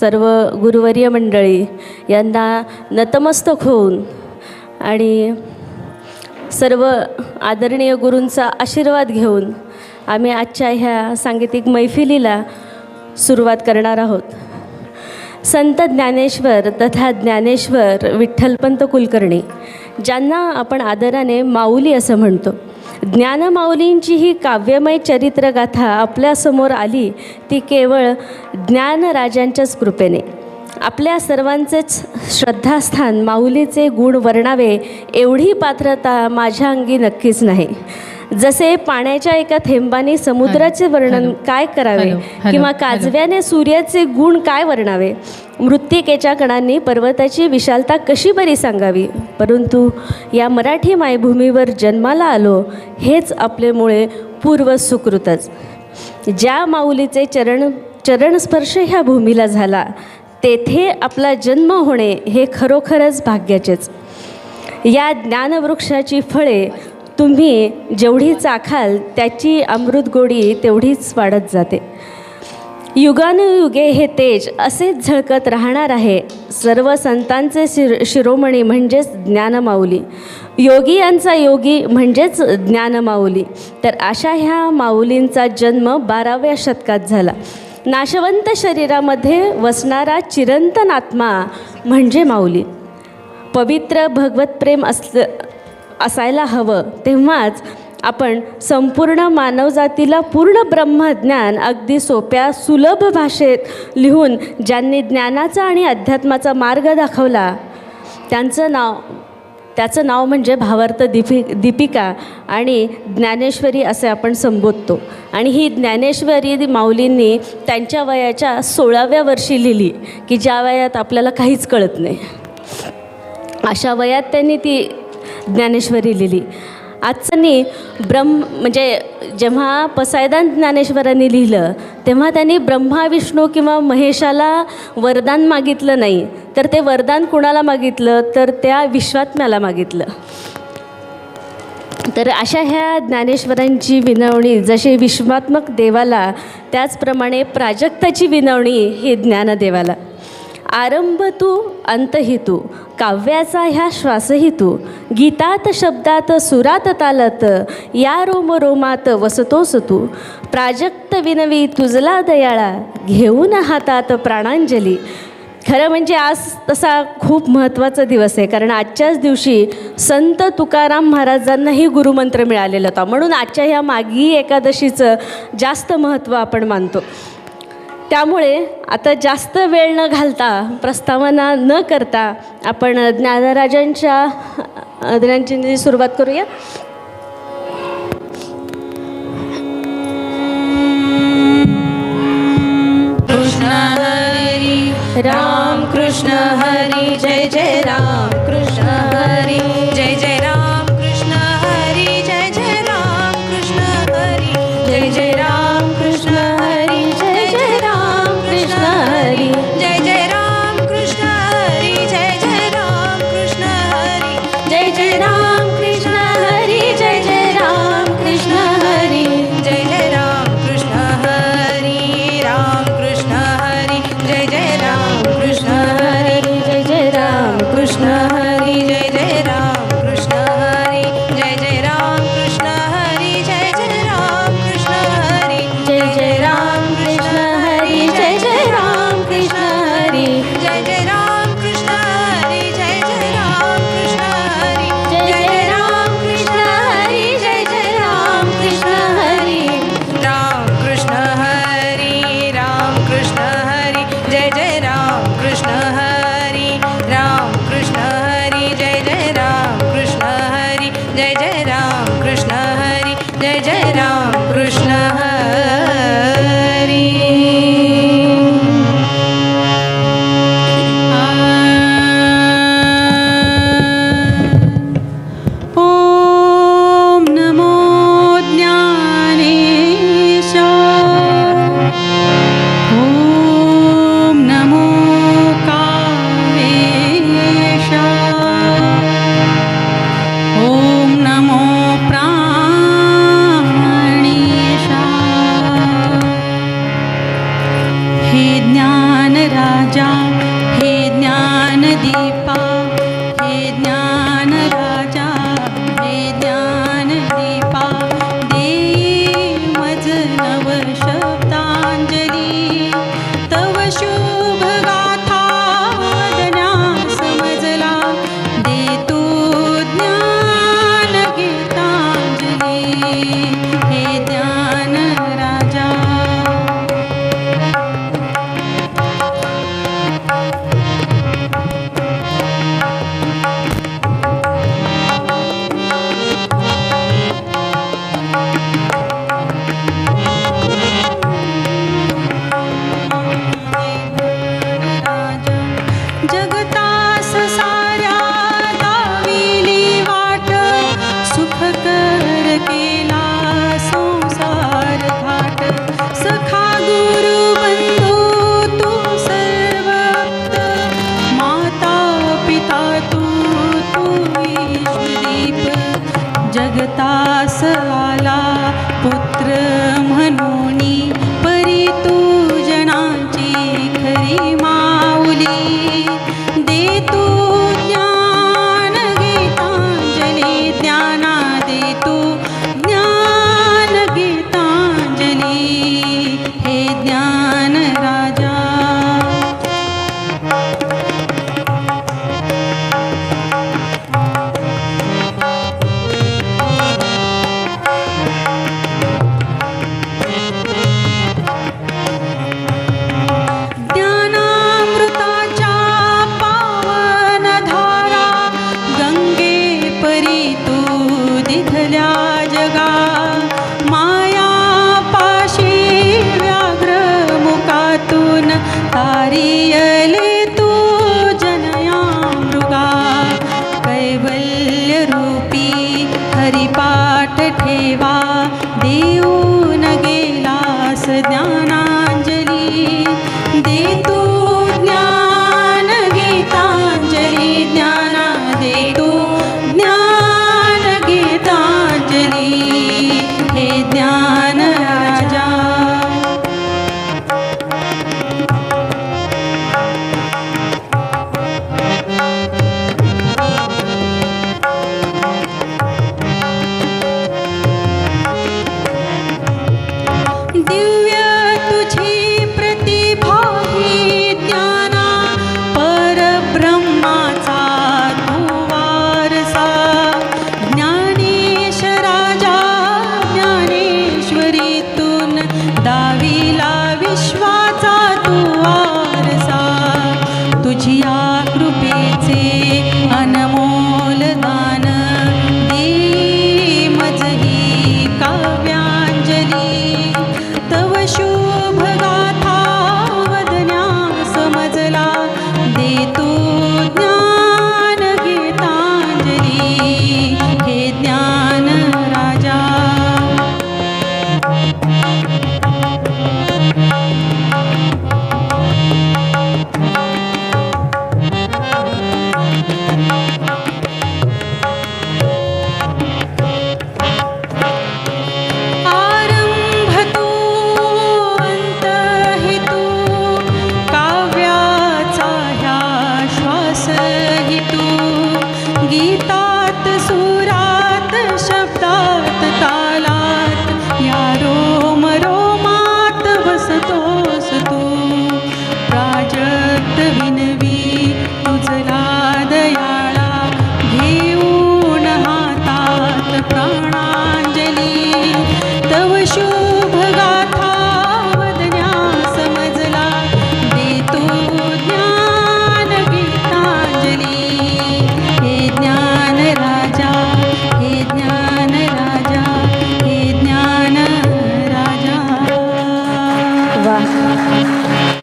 सर्व गुरुवर्य मंडळी यांना नतमस्तक होऊन आणि सर्व आदरणीय गुरूंचा आशीर्वाद घेऊन आम्ही आजच्या ह्या सांगीतिक मैफिलीला सुरुवात करणार आहोत. संत ज्ञानेश्वर तथा ज्ञानेश्वर विठ्ठलपंत कुलकर्णी ज्यांना आपण आदराने माऊली असं म्हणतो. ज्ञानमाऊलींची ही काव्यमय चरित्रगाथा आपल्यासमोर आली ती केवळ ज्ञानराजांच्याच कृपेने. आपल्या सर्वांचेच श्रद्धास्थान माऊलीचे गुण वर्णावे एवढी पात्रता माझ्या अंगी नक्कीच नाही. जसे पाण्याच्या एका थेंबाने समुद्राचे वर्णन काय करावे? किंवा. काजव्याने सूर्याचे गुण काय वर्णावे? मृत्तिकेच्या कणांनी पर्वताची विशालता कशी बरी सांगावी? परंतु या मराठी मायभूमीवर जन्माला आलो हेच आपले मुळे पूर्व सुकृतच ज्या माऊलीचे चरण चरणस्पर्श ह्या भूमीला झाला तेथे आपला जन्म होणे हे खरोखरच भाग्याचेच. या ज्ञानवृक्षाची फळे तुम्ही जेवढी चाखाल त्याची अमृत गोडी तेवढीच वाढत जाते. युगानुयुगे हे तेज असेच झळकत राहणार आहे. सर्व संतांचे शिर शिरोमणी म्हणजेच ज्ञानमाऊली. योगी यांचा योगी म्हणजेच ज्ञानमाऊली. तर अशा ह्या माऊलींचा जन्म बाराव्या शतकात झाला. नाशवंत शरीरामध्ये वसणारा चिरंतन आत्मा म्हणजे माऊली. पवित्र भगवत प्रेम असलं असायला हवं. तेव्हाच आपण संपूर्ण मानवजातीला पूर्ण ब्रह्मज्ञान अगदी सोप्या सुलभ भाषेत लिहून ज्यांनी ज्ञानाचा आणि अध्यात्माचा मार्ग दाखवला त्यांचं नाव त्याचं नाव म्हणजे भावार्थ दीपी दीपिका आणि ज्ञानेश्वरी असे आपण संबोधतो. आणि ही ज्ञानेश्वरी माऊलींनी त्यांच्या वयाच्या सोळाव्या वर्षी लिहिली की ज्या वयात आपल्याला काहीच कळत नाही. अशा वयात त्यांनी ती ज्ञानेश्वरी लिहिली. आजचानी ब्रह्म म्हणजे जेव्हा पसायदान ज्ञानेश्वरांनी लिहिलं तेव्हा त्यांनी ब्रह्मा विष्णू किंवा महेशाला वरदान मागितलं नाही. तर ते वरदान कुणाला मागितलं? तर त्या विश्वात्म्याला मागितलं. तर अशा ह्या ज्ञानेश्वरांची विनवणी जशी विश्वात्मक देवाला त्याचप्रमाणे प्राजक्ताची विनवणी ही ज्ञानदेवाला. आरंभ तू अंतही तू. काव्याचा ह्या श्वासही तू. गीतात शब्दात सुरात तालत या रोम रोमात वसतोस तू. प्राजक्त विनवी तुझला दयाळा घेऊन हातात प्राणांजली. खरं म्हणजे आज तसा खूप महत्त्वाचा दिवस आहे कारण आजच्याच दिवशी संत तुकाराम महाराजांनाही गुरुमंत्र मिळालेला होता. म्हणून आजच्या ह्या मागी एकादशीचं जास्त महत्त्व आपण मानतो. त्यामुळे आता जास्त वेळ न घालता प्रस्तावना न करता आपण ज्ञानराजांच्या ज्ञानाची सुरुवात करूया. कृष्ण हरी राम कृष्ण हरी जय जय Ram Krishna Hari. I I Bye. ठाट ठेवा देऊ